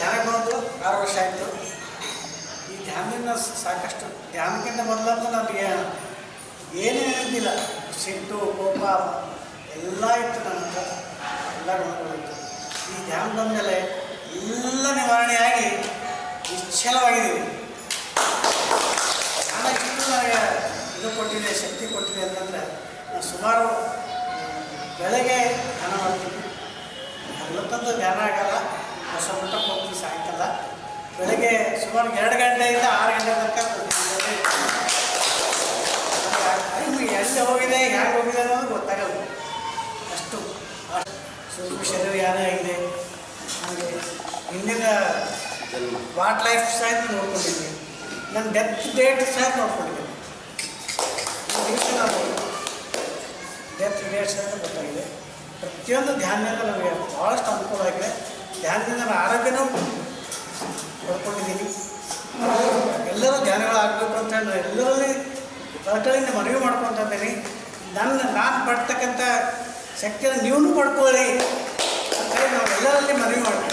ಧ್ಯಾನ ಬಂದು ಆರು ವರ್ಷ ಆಯಿತು. ಈ ಧ್ಯಾನದಿಂದ ಸಾಕಷ್ಟು ಧ್ಯಾನಕ್ಕಿಂತ ಮೊದಲಂತೂ ನನಗೆ ಏನೇ ಇದ್ದಿಲ್ಲ. ಸಿಟ್ಟು ಕೋಪ, ಎಲ್ಲ ಇತ್ತು ನನ್ನ ಹತ್ರ. ಎಲ್ಲ ಗುಣಗಳಿತ್ತು ಈ ಧ್ಯಾನ ಬಂದ ಮೇಲೆ ಎಲ್ಲ ನಿವಾರಣೆಯಾಗಿ ನಿಶ್ಚಲವಾಗಿದ್ದೀನಿ ಧ್ಯಾನ ಇಷ್ಟು ನನಗೆ ಇದು ಕೊಟ್ಟಿದೆ, ಶಕ್ತಿ ಕೊಟ್ಟಿದೆ ಅಂತಂದರೆ ನಾನು ಸುಮಾರು ಬೆಳಗ್ಗೆ ಧ್ಯಾನ ಮಾಡ್ತೀನಿ. ಅಲ್ಲಂತಂದು ಧ್ಯಾನ ಆಗಲ್ಲ. ಸ್ವಲ್ಪ ಸುಮಾರು ಎರಡು ಗಂಟೆಯಿಂದ ಆರು ಗಂಟೆ ತನಕ ಎಲ್ಲಿ ಹೋಗಿದೆ ಹೇಗೆ ಹೋಗಿದೆ ಅನ್ನೋದು ಗೊತ್ತಾಗಲ್ಲ. ಅಷ್ಟು ಸೂಕ್ಷ್ಮ ಶರೀರ ಯಾರೇ ಆಗಿದೆ ಹಾಗೆ ಹಿಂದಿನ ವಾಟ್ ಲೈಫ್ ಸಹಿತ ನೋಡ್ಕೊಂಡಿದ್ದೀನಿ ನನ್ನ ಡೆತ್ ಡೇಟ್ ಸಹಿತ ನೋಡ್ಕೊಂಡಿದ್ದೀನಿ ಡೆತ್ ಡೇಟ್ ಸಹ ಗೊತ್ತಾಗಿದೆ. ಪ್ರತಿಯೊಂದು ಧ್ಯಾನದಿಂದ ನಮಗೆ ಭಾಳಷ್ಟು ಅನುಕೂಲ ಆಗಿದೆ. ಧ್ಯಾನದಿಂದ ಆರೋಗ್ಯನೂ ಎಲ್ಲರೂ ಧ್ಯಾನಗಳಾಗಬೇಕು ಅಂತ ಹೇಳಿ ಎಲ್ಲರಲ್ಲಿ ಕಳಕಳಿಯಿಂದ ಮನವಿ ಮಾಡ್ಕೊತ ಇದ್ದೀನಿ ನನ್ನ, ನಾನು ಪಡ್ತಕ್ಕಂಥ ಶಕ್ತಿಯನ್ನು ನೀವು ಪಡ್ಕೊಳ್ಳಿ.